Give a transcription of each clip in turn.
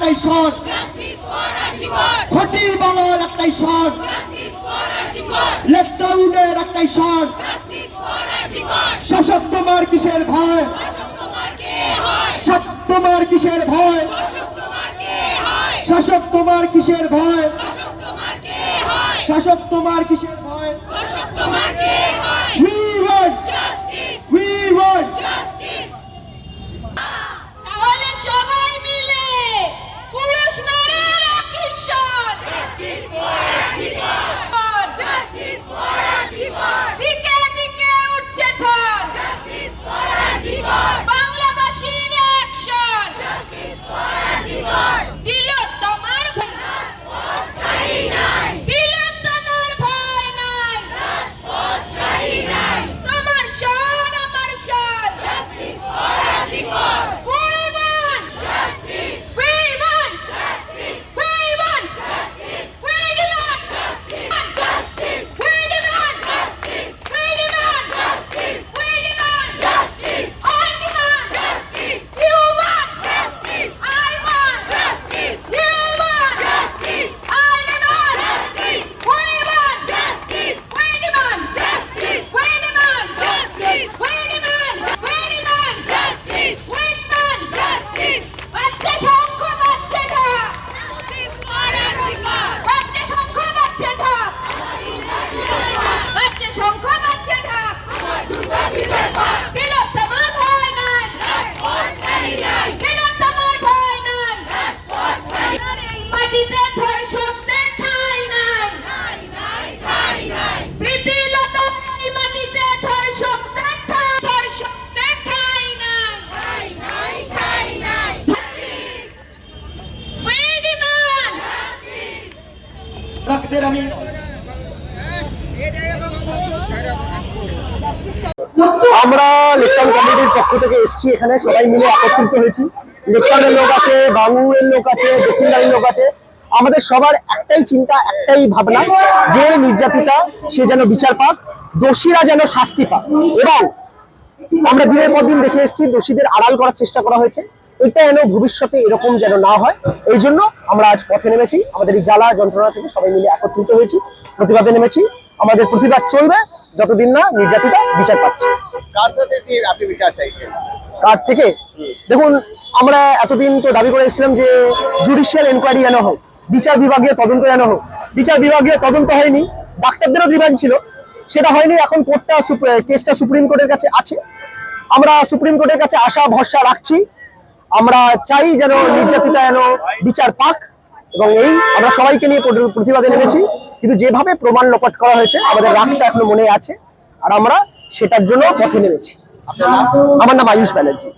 একটাই স্বর। খটি বাংলার একটাই স্বর। লেফটাউনের একটাই স্বর। শাসক তোমার কিসের ভয়? শাসক তোমার কিসের ভয়? শাসক তোমার কিসের ভয়? শাসক তোমার কিসের ভয়? We want, we want. ডাক্তার আমি আমরা লেকটাউন কমিটির পক্ষ থেকে এসেছি এখানে, সবাই মিলে একত্রিত হয়েছি। লেকটাউনের লোক আছে বাঙুরের লোক আছে দক্ষিণদারের লোক আছে। আমাদের সবার একটাই চিন্তা, একটাই ভাবনা, যে নির্যাতিতা সে যেন বিচার পাক, দোষীরা যেন শাস্তি পাক। এবং আমরা দিনের পর দিন দেখে এসেছি, দোষীদের আড়াল করার চেষ্টা করা হয়েছে। এটা যেন ভবিষ্যতে এরকম যেন না হয়। এই জন্য আমরা আজ পথে নেমেছি। আমাদের এই জ্বালা যন্ত্রণা থেকে সবাই মিলে একত্রিত হয়েছি প্রতিবাদে নেমেছি। আমাদের প্রতিবাদ চলবে যতদিন না নির্যাতিতা বিচার পাচ্ছে। কার সাথে আপনি বিচার চাইছেন? কার থেকে? দেখুন আমরা এতদিন তো দাবি করে এসেছিলাম যে জুডিশিয়াল এনকোয়ারি যেন হোক বিচার বিভাগীয় তদন্ত যেন হোক। বিচার বিভাগীয় তদন্ত হয়নি ডাক্তারদেরও ডিমান্ড ছিল। সেটা হয়নি এখন কোর্টটা কেসটা সুপ্রিম কোর্টের কাছে আছে। আমরা সুপ্রিম কোর্টের কাছে আশা ভরসা রাখছি। আমরা চাই যেন নির্যাতিতা যেন বিচার পাক এবং এই আমরা সবাইকে নিয়ে প্রতিবাদে নেমেছি। কিন্তু যেভাবে প্রমাণ লোপাট করা হয়েছে, আমাদের রাগটা এখনও মনে আছে আর আমরা সেটার জন্য পথে নেমেছি। আমার নাম আয়ুষ ব্যানার্জি।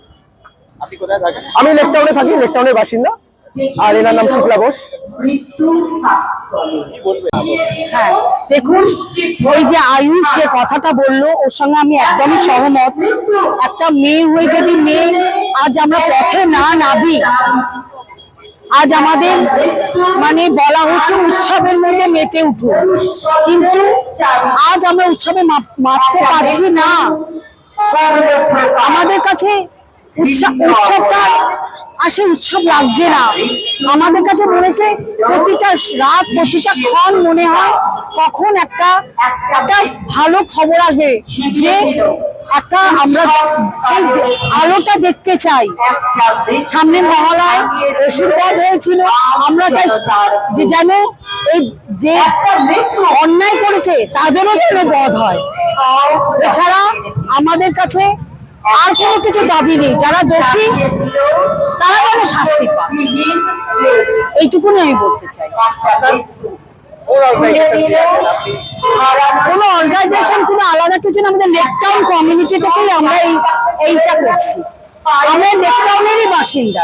আমি লেকটাউনে থাকি লেকটাউনের বাসিন্দা। আর এনার নাম শুক্লা ঘোষ। হ্যাঁ দেখুন, ওই যে আয়ুষ যে কথাটা বলল, ওর সঙ্গে আমি একদমই সহমত। একটা মেয়ে হয়ে যদি মেয়ে আজ আমরা পথে না নাবি আজ আমাদের মানে বলা হচ্ছে উৎসবের মধ্যে মেতে উঠো। কিন্তু আজ আমরা উৎসবে মাপতে পারছি না। আমাদের কাছে উৎসব আসে উৎসব লাগছে না। আমাদের কাছে মনে হচ্ছে প্রতিটা রাত, প্রতিটা ক্ষণ মনে হয় কখন একটা একটা ভালো খবর আসবে যে একটা আমরা আলোটা দেখতে চাই। সামনে মহালয় আশীর্বাদ হয়েছিল। আমরা চাই যে যেন এই যে অন্যায় করেছে, তাদেরও যেন বধ হয়। এছাড়া আমাদের কাছে আর কোনো কিছু দাবি নেই। যারা দোষী এইটুকুনি আমি বলতে চাই। কোনো অর্গানাইজেশন কোনো আলাদা কিছু না আমাদের লেকটাউন কমিউনিটি থেকেই আমরা এই এইটা করছি। আমরা লেকটাউনেরই বাসিন্দা।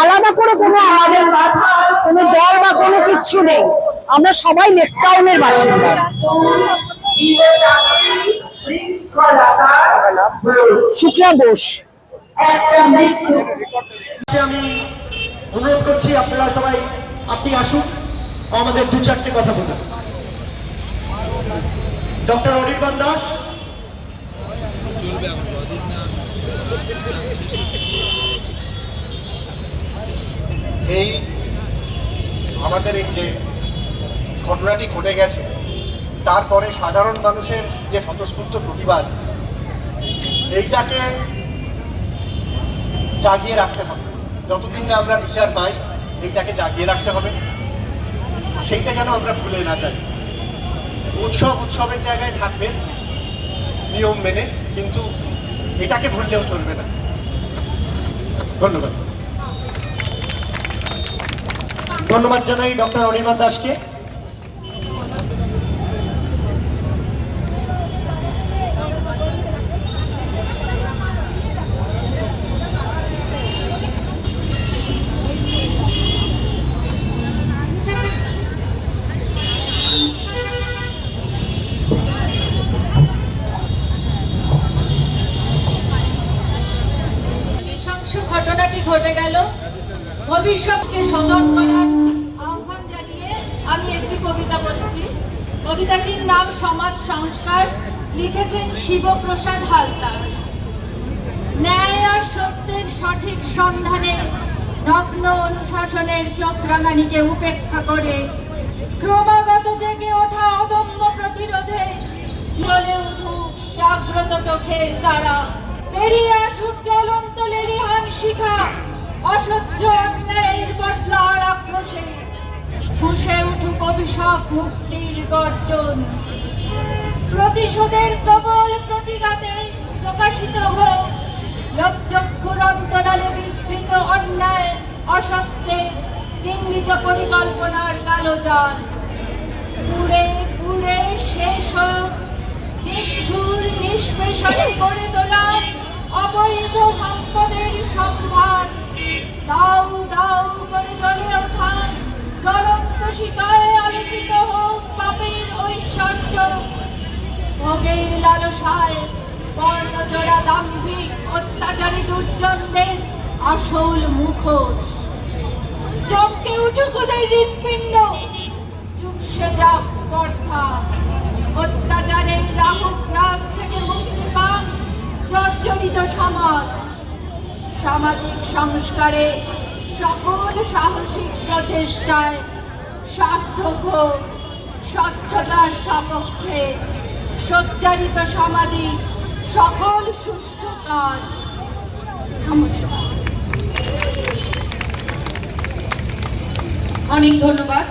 আলাদা করে কোনো আমাদের কোনো দল বা কোনো কিচ্ছু নেই। আমরা সবাই লেকটাউনের বাসিন্দা। শুক্লা বোস। আমি অনুরোধ করছি আপনারা সবাই, আপনি আসুন, আমাদের দু চারটে কথা বলুন। ডক্টর অনির্বাণ দাস। এই আমাদের এই যে ঘটনাটি ঘটে গেছে, তারপরে সাধারণ মানুষের যে স্বতঃস্ফূর্ত প্রতিবাদ, এইটাকে জাগিয়ে রাখতে হবে। যতদিন না আমরা বিচার পাই, এইটাকে জাগিয়ে রাখতে হবে। সেইটা যেন আমরা ভুলে না যাই। উৎসব উৎসবের জায়গায় থাকবে, নিয়ম মেনে, কিন্তু এটাকে ভুললেও চলবে না। ধন্যবাদ। ধন্যবাদ জানাই ডক্টর অনির্বাণ দাসকে। নৃশংস ঘটনাটি ঘটে গেল? ভবিষ্যৎকে সদর করার আহ্বান জানিয়ে আমি একটি কবিতা বলছি। কবিতাটির নাম সমাজ সংস্কার। লিখেছেন শিবপ্রসাদ হালদার। ন্যায় আর সত্যের সঠিক সন্ধানে নগ্ন অনুশাসনের চোখ রাঙানিকে উপেক্ষা করে ক্রমাগত জেগে ওঠা অদম্য প্রতিরোধে জ্বলে উঠুক জাগ্রত চোখের তারা। পেরিয়ে আসুক জ্বলন্ত শিখা, অসহ্য অন্যায়ের বদলার আক্রোশে ফুসে উঠুক অভিশাপ মুক্তির গর্জন। প্রতিশোধের প্রবল প্রতিঘাতে প্রকাশিত হোক লোকচক্ষুর অন্তরালে বিস্তৃত অন্যায়, অসত্যে ইঙ্গিত পরিকল্পনার কালো জাল। পুড়ে পুড়ে শেষ নিষ্ঠুর, নিষ্পেষণ করে তোলা অবৈধ সম্পদের লালসায় বর্ণচড়া দাম্ভিক, অত্যাচারী দুর্জনদের আসল মুখোশ। চমকে উঠুক ওদের হৃৎপিণ্ড, চুপসে যাক স্পর্ধা। অত্যাচারের রাহুক গ্রাস থেকে মুক্তি পান জর্জরিত সমাজ। সামাজিক সংস্কারে সকল সাহসিক প্রচেষ্টায় সার্থক স্বচ্ছতার সপক্ষে। সচ্চারিত সমাজে সকল সুষ্ঠু কাজ। নমস্কার অনেক ধন্যবাদ।